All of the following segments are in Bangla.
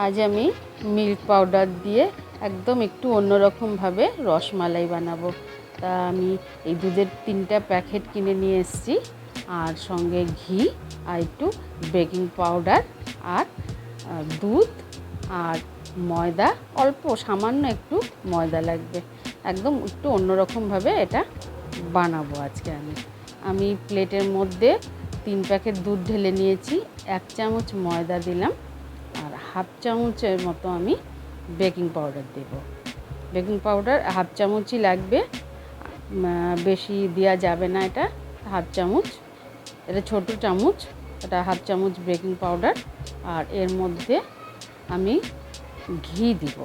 আজ আমি মিল্ক পাউডার দিয়ে একদম একটু অন্যরকমভাবে রসমালাই বানাবো। তা আমি এই দুধের তিনটা প্যাকেট কিনে নিয়ে এসেছি। আর সঙ্গে ঘি, আর একটু বেকিং পাউডার, আর দুধ, আর ময়দা, অল্প সামান্য একটু ময়দা লাগবে। একদম একটু অন্যরকমভাবে এটা বানাবো আজকে আমি। আমি প্লেটের মধ্যে তিন প্যাকেট দুধ ঢেলে নিয়েছি, এক চামচ ময়দা দিলাম। আর হাফ চামচের মতো আমি বেকিং পাউডার দেব। বেকিং পাউডার হাফ চামচই লাগবে। বেশি দেওয়া যাবে না এটা, হাফ চামচ। এটা ছোট চামচ, এটা হাফ চামচ বেকিং পাউডার। আর এর মধ্যে আমি ঘি দিব।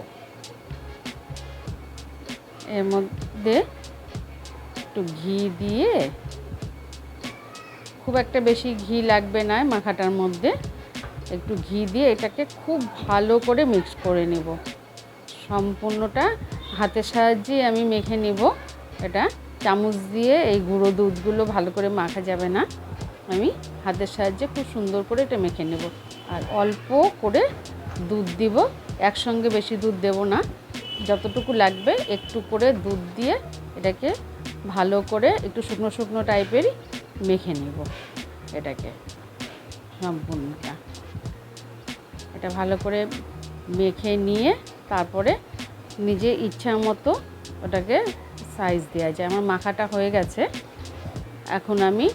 এর মধ্যে একটু ঘি দিয়ে, খুব একটা বেশি ঘি লাগবে না মাখাটার মধ্যে। একটু ঘি দিয়ে এটাকে খুব ভালো করে মিক্স করে নেব। সম্পূর্ণটা হাতের সাহায্যে আমি মেখে নেব। এটা চামচ দিয়ে এই গুঁড়ো দুধগুলো ভালো করে মাখা যাবে না। আমি হাতের সাহায্যে খুব সুন্দর করে এটা মেখে নেব। আর অল্প করে দুধ দিব। একসঙ্গে বেশি দুধ দেব না। যতটুকু লাগবে একটু করে দুধ দিয়ে এটাকে ভালো করে একটু শুকনো শুকনো টাইপেরই মেখে নেব। এটাকে, সম্পূর্ণটা। এটা ভালো করে মেখে নিয়ে তারপরে নিজে ইচ্ছা মতো ওটাকে সাইজ দেওয়া যায়। আমার মাখাটা হয়ে গেছে। এখন আমি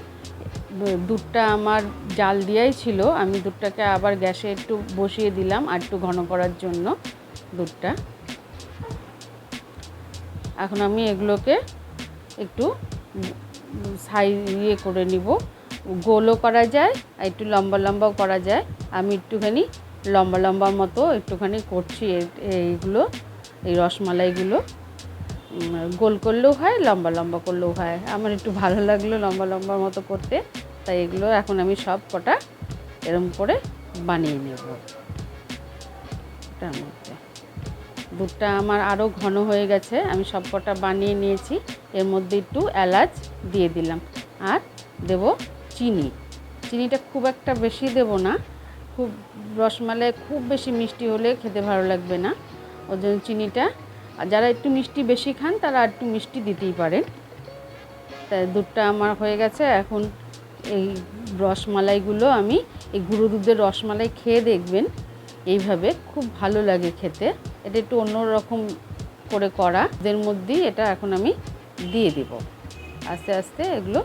দুধটা আমার জাল দিয়াই ছিল। আমি দুধটাকে আবার গ্যাসে একটু বসিয়ে দিলাম আর একটু ঘন করার জন্য দুধটা। এখন আমি এগুলোকে একটু সাই ইয়ে করে নিব। গোলও করা যায় আর একটু লম্বা লম্বাও করা যায়। আমি একটুখানি লম্বা লম্বা মতো একটুখানি করছি এইগুলো, এই রসমালাইগুলো। গোল করলেও হয়, লম্বা লম্বা করলেও হয়। আমার একটু ভালো লাগল লম্বা লম্বার মতো করতে। তাই এগুলো এখন আমি সব কটা এরম করে বানিয়ে নেব। এটার মধ্যে। দুধটা আমার আরও ঘন হয়ে গেছে। আমি সব কটা বানিয়ে নিয়েছি। এর মধ্যে একটু এলাচ দিয়ে দিলাম। আর দেব চিনি। চিনিটা খুব একটা বেশি দেব না। খুব রসমালাই, খুব বেশি মিষ্টি হলে খেতে ভালো লাগবে না। ওর জন্য চিনিটা। আর যারা একটু মিষ্টি বেশি খান, তারা একটু মিষ্টি দিতেই পারেন। তাই দুধটা আমার হয়ে গেছে। এখন এই রসমালাইগুলো আমি, এই গুঁড়ো দুধের রসমালাই খেয়ে দেখবেন এইভাবে। খুব ভালো লাগে খেতে। এটা একটু অন্যরকম করে করা। এদের মধ্যেই এটা এখন আমি দিয়ে দিব। আস্তে আস্তে এগুলো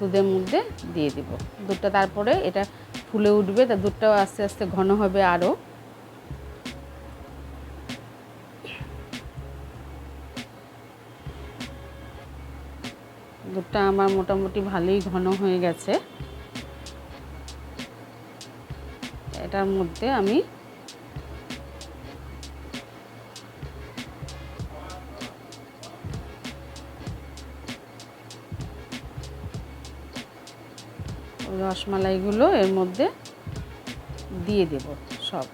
দুধের মধ্যে দিয়ে দিব। দুধটা তারপরে এটা ফুলে উঠবে, তা দুধটাও আস্তে আস্তে ঘন হবে আরও দুধটা আমার মোটামুটি ভালোই ঘন হয়ে গেছে। এটার মধ্যে আমি রসমালাইগুলো এর মধ্যে দিয়ে দেব সব।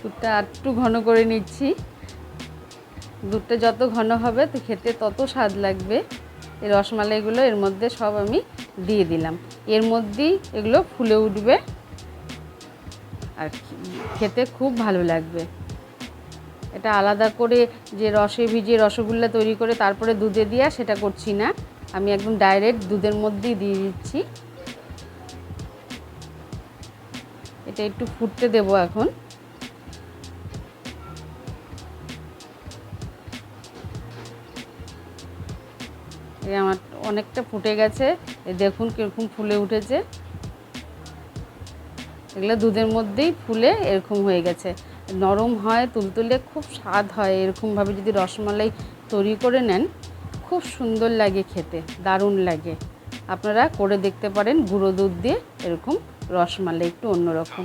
দুধটা একটু ঘন করে নিচ্ছি। দুধটা যত ঘন হবে তো খেতে তত স্বাদ লাগবে। এই রসমালাইগুলো এর মধ্যে সব আমি দিয়ে দিলাম। এর মধ্যেই এগুলো ফুলে উঠবে। আর খেতে খুব ভালো লাগবে। এটা আলাদা করে যে রসে ভিজিয়ে রসগোল্লা তৈরি করে তারপরে দুধে দিয়া সেটা করছি না। আমি একদম ডাইরেক্ট দুধের মধ্যেই দিয়ে দিচ্ছি। এটা একটু ফুটতে দেবো এখন। এই আমার অনেকটা ফুটে গেছে। এই দেখুন কীরকম ফুলে উঠেছে। এগুলো দুধের মধ্যেই ফুলে এরকম হয়ে গেছে। নরম হয়, তুলতুলে খুব স্বাদ হয়। এরকমভাবে যদি রসমালাই তৈরি করে নেন, খুব সুন্দর লাগে খেতে, দারুণ লাগে। আপনারা করে দেখতে পারেন, গুঁড়ো দুধ দিয়ে এরকম রসমালাই একটু অন্যরকম।